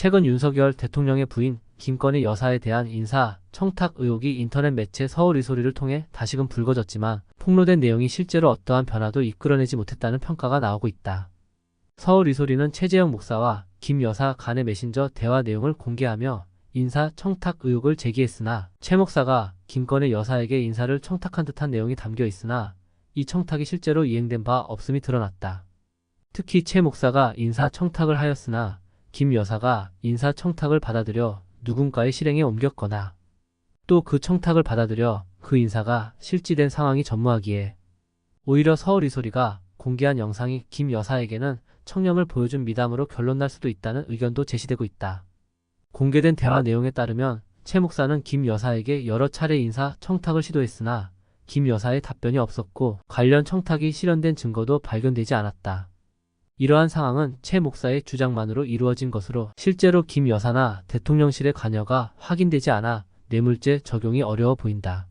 최근 윤석열 대통령의 부인 김건희 여사에 대한 인사 청탁 의혹이 인터넷 매체 서울 이소리를 통해 다시금 불거졌지만 폭로된 내용이 실제로 어떠한 변화도 이끌어내지 못했다는 평가가 나오고 있다. 서울 이소리는 최재형 목사와 김 여사 간의 메신저 대화 내용을 공개하며 인사 청탁 의혹을 제기했으나 최 목사가 김건희 여사에게 인사를 청탁한 듯한 내용이 담겨 있으나 이 청탁이 실제로 이행된 바 없음이 드러났다. 특히 최 목사가 인사 청탁을 하였으나 김 여사가 인사 청탁을 받아들여 누군가의 실행에 옮겼거나 또 그 청탁을 받아들여 그 인사가 실지된 상황이 전무하기에 오히려 서울 이소리가 공개한 영상이 김 여사에게는 청렴을 보여준 미담으로 결론날 수도 있다는 의견도 제시되고 있다. 공개된 대화 내용에 따르면 최 목사는 김 여사에게 여러 차례 인사 청탁을 시도했으나 김 여사의 답변이 없었고 관련 청탁이 실현된 증거도 발견되지 않았다. 이러한 상황은 최 목사의 주장만으로 이루어진 것으로 실제로 김 여사나 대통령실의 관여가 확인되지 않아 뇌물죄 적용이 어려워 보인다.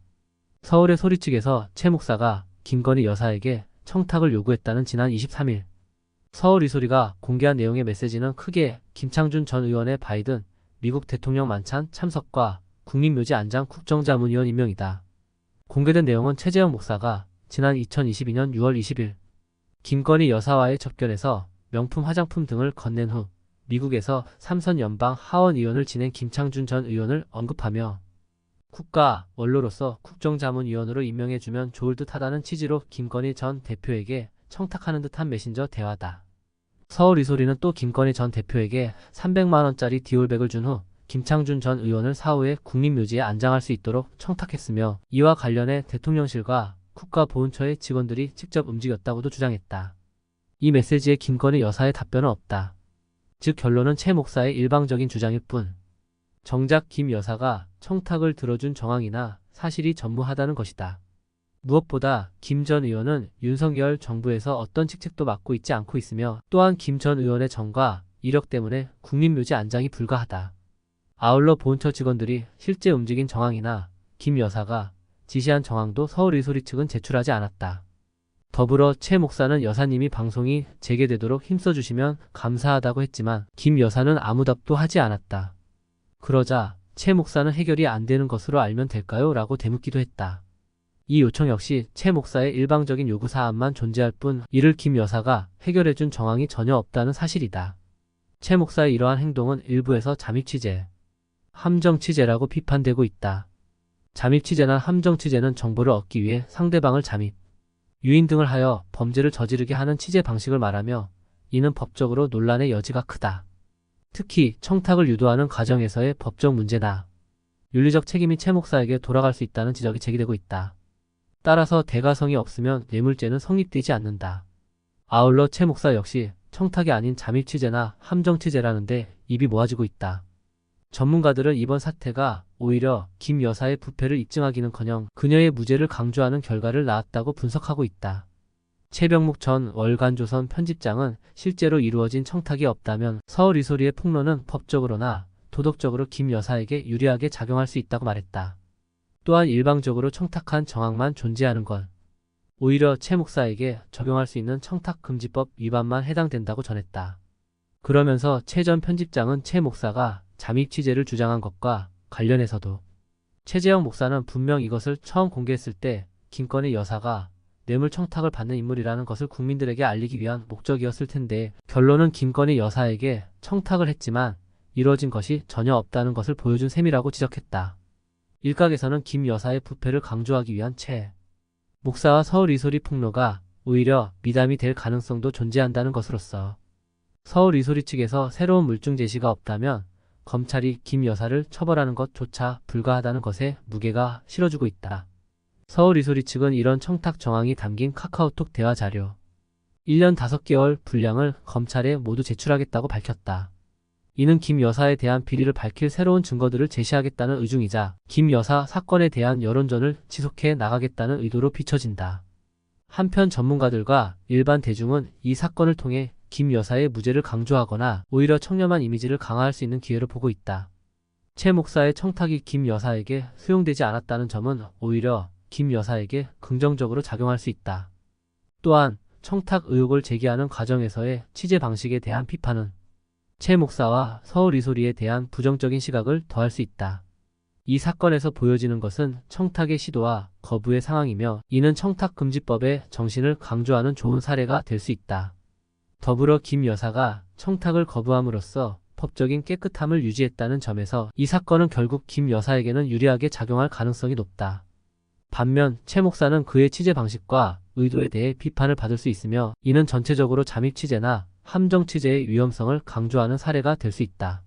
서울의 소리 측에서 최 목사가 김건희 여사에게 청탁을 요구했다는 지난 23일 서울 이소리가 공개한 내용의 메시지는 크게 김창준 전 의원의 바이든 미국 대통령 만찬 참석과 국립묘지 안장 국정자문위원 임명이다. 공개된 내용은 최재형 목사가 지난 2022년 6월 20일 김건희 여사와의 접견에서 명품 화장품 등을 건넨 후 미국에서 삼선 연방 하원 의원을 지낸 김창준 전 의원을 언급하며 국가 원로로서 국정자문위원으로 임명해주면 좋을 듯하다는 취지로 김건희 전 대표에게 청탁하는 듯한 메신저 대화다. 서울 이소리는 또 김건희 전 대표에게 300만원짜리 디올백을 준 후 김창준 전 의원을 사후에 국립묘지에 안장할 수 있도록 청탁했으며 이와 관련해 대통령실과 국가보훈처의 직원들이 직접 움직였다고도 주장했다. 이 메시지에 김건희 여사의 답변은 없다. 즉 결론은 최 목사의 일방적인 주장일 뿐. 정작 김 여사가 청탁을 들어준 정황이나 사실이 전무하다는 것이다. 무엇보다 김 전 의원은 윤석열 정부에서 어떤 직책도 맡고 있지 않고 있으며 또한 김 전 의원의 정과 이력 때문에 국립묘지 안장이 불가하다. 아울러 보훈처 직원들이 실제 움직인 정황이나 김 여사가 지시한 정황도 서울 이소리 측은 제출하지 않았다. 더불어 최 목사는 여사님이 방송이 재개되도록 힘써주시면 감사하다고 했지만 김 여사는 아무 답도 하지 않았다. 그러자 최 목사는 해결이 안 되는 것으로 알면 될까요? 라고 되묻기도 했다. 이 요청 역시 최 목사의 일방적인 요구 사안만 존재할 뿐 이를 김 여사가 해결해준 정황이 전혀 없다는 사실이다. 최 목사의 이러한 행동은 일부에서 잠입 취재, 함정 취재라고 비판되고 있다. 잠입 취재나 함정 취재는 정보를 얻기 위해 상대방을 잠입, 유인 등을 하여 범죄를 저지르게 하는 취재 방식을 말하며 이는 법적으로 논란의 여지가 크다. 특히 청탁을 유도하는 과정에서의 법적 문제나 윤리적 책임이 최 목사에게 돌아갈 수 있다는 지적이 제기되고 있다. 따라서 대가성이 없으면 뇌물죄는 성립되지 않는다. 아울러 최 목사 역시 청탁이 아닌 잠입 취재나 함정 취재라는데 입이 모아지고 있다. 전문가들은 이번 사태가 오히려 김 여사의 부패를 입증하기는커녕 그녀의 무죄를 강조하는 결과를 낳았다고 분석하고 있다. 최병묵 전 월간조선 편집장은 실제로 이루어진 청탁이 없다면 서울 이소리의 폭로는 법적으로나 도덕적으로 김 여사에게 유리하게 작용할 수 있다고 말했다. 또한 일방적으로 청탁한 정황만 존재하는 건 오히려 최 목사에게 적용할 수 있는 청탁금지법 위반만 해당된다고 전했다. 그러면서 최 전 편집장은 최 목사가 잠입 취재를 주장한 것과 관련해서도 최재형 목사는 분명 이것을 처음 공개했을 때 김건희 여사가 뇌물 청탁을 받는 인물이라는 것을 국민들에게 알리기 위한 목적이었을 텐데 결론은 김건희 여사에게 청탁을 했지만 이루어진 것이 전혀 없다는 것을 보여준 셈이라고 지적했다. 일각에서는 김 여사의 부패를 강조하기 위한 채 목사와 서울 이소리 폭로가 오히려 미담이 될 가능성도 존재한다는 것으로서 서울 이소리 측에서 새로운 물증 제시가 없다면 검찰이 김 여사를 처벌하는 것조차 불가하다는 것에 무게가 실어주고 있다. 서울 이소리 측은 이런 청탁 정황이 담긴 카카오톡 대화 자료 1년 5개월 분량을 검찰에 모두 제출하겠다고 밝혔다. 이는 김 여사에 대한 비리를 밝힐 새로운 증거들을 제시하겠다는 의중이자 김 여사 사건에 대한 여론전을 지속해 나가겠다는 의도로 비춰진다. 한편 전문가들과 일반 대중은 이 사건을 통해 김 여사의 무죄를 강조하거나 오히려 청렴한 이미지를 강화할 수 있는 기회로 보고 있다. 최 목사의 청탁이 김 여사에게 수용되지 않았다는 점은 오히려 김 여사에게 긍정적으로 작용할 수 있다. 또한 청탁 의혹을 제기하는 과정에서의 취재 방식에 대한 비판은 최 목사와 서울 이소리에 대한 부정적인 시각을 더할 수 있다. 이 사건에서 보여지는 것은 청탁의 시도와 거부의 상황이며 이는 청탁금지법의 정신을 강조하는 좋은 사례가 될 수 있다. 더불어 김 여사가 청탁을 거부함으로써 법적인 깨끗함을 유지했다는 점에서 이 사건은 결국 김 여사에게는 유리하게 작용할 가능성이 높다. 반면 최 목사는 그의 취재 방식과 의도에 대해 비판을 받을 수 있으며 이는 전체적으로 잠입 취재나 함정 취재의 위험성을 강조하는 사례가 될 수 있다.